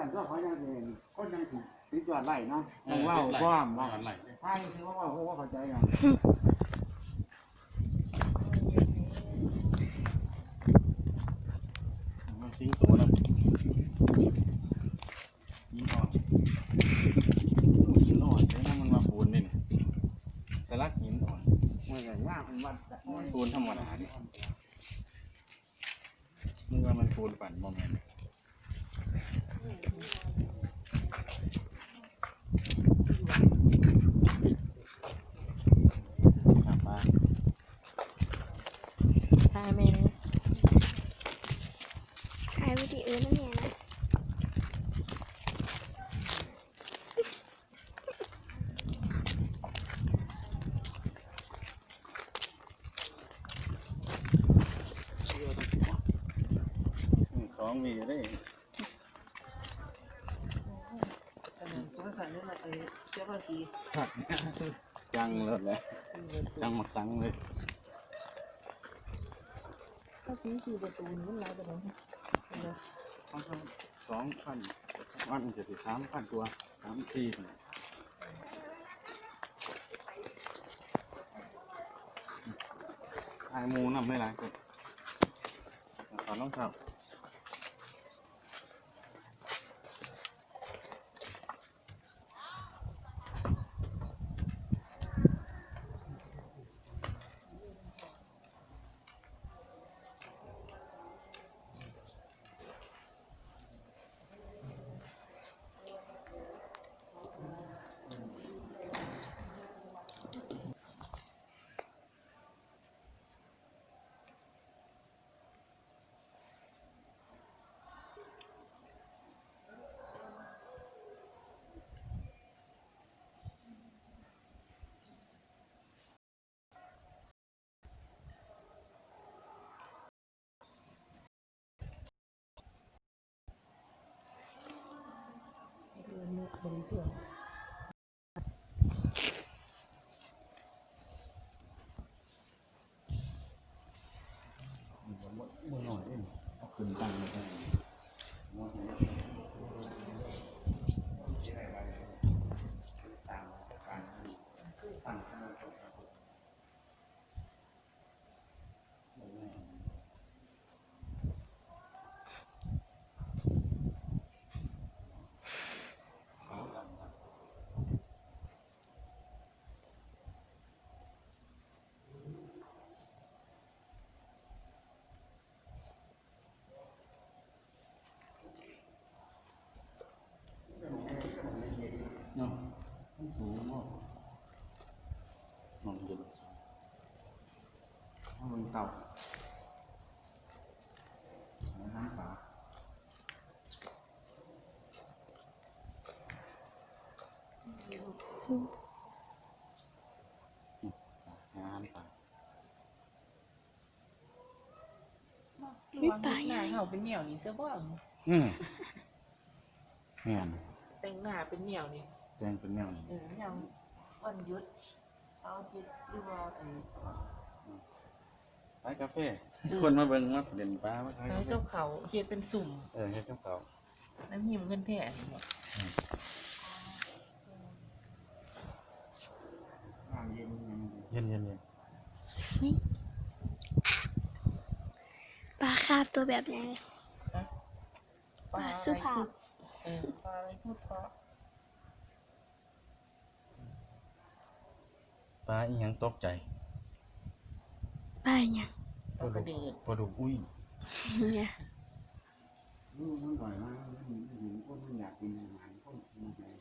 สั่นก็เขายังเองก็ยังสิติดยอดไล่เนาะต้องเล่าความว่าว่าอะไรถ้าคือว่าว่าโอ้เข้าใจกันมันทิ้งตัวนะยิงอ่อนหินอ่อนเลยนะมันมาปูนนี่นี่สลักหินอ่อนเมื่อไหร่ว่ามันวัดปูนธรรมดาเนี่ยมึงว่ามันปูนปั่นบ่แม่นครับป้า ตายแม่ถ่ายวิดีโอนั่นเนี่ยนะนี่สองมีอยู่ได้ ภาษา เนี่ยมาไอ้เสื้อผ้าสีจังเลยเลยจังหมดสังเลยผ้าสีคือประตูนี่มันลายไปไหนเอาสักสองพันวันจะสิสามพันตัวสามสี่พันไอหมูนำไม่ไรก็ขอต้องขับบ ริสุทธิ์ มือหน่อยเองเอาขึ้นตั้งเลยเนาะสูงมากมองดูถ้ามัน เต่าน้ำปลาน้ำปลาวิปาหยาน้ายเห่าเป็นเหนียวนี่เสื้อผ้าอืมแม่นแต่งหน้าเป็นเหนียวนี่แดงเป็นแนวนี้ เออยังวันหยุดเสาร์อาทิตย์หรือว่าไอ้ ขายกาแฟคนมาเบิ่งมาเด่นปลามาขายขายกาแฟกับเขาเฮ็ดเป็นสุ่ม เออเฮ็ดกับเขาวน้ำหิมเงินแท้นี่หมดน้ำเย็นเย็นเย็นเย็นปลาคาบตัวแบบไหน ปลาสุภาพ เออปลาอะไรพูดเพราะปลาอีหยังตกใจ ปลาอย่างปลากระเดือกปลาดุกอุ้ยเนี่ยนี่มันหน่อยมากเห็นคนมันอยากกินอาหารคนกินอะไร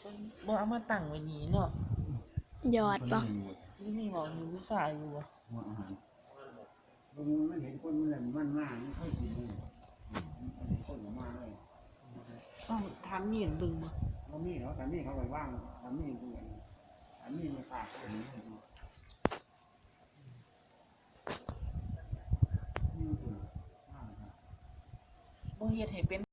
เพิ่นบ่เอามาตั้งไว้นี่เนาะหยอดปะนี่มีบอกอยู่วิชาอยู่บ่หัวอาหารมันมันเห็นคนมันมันมากไม่ค่อยกินเลยคนมากเลยต้องทำนี่เห็นเบึงบ่เขามีเนาะแต่มีเขาไปว่างแต่มีด้วยแต่มีในปากคนนี้นี่คือ บ่เฮ็ดให้เป็น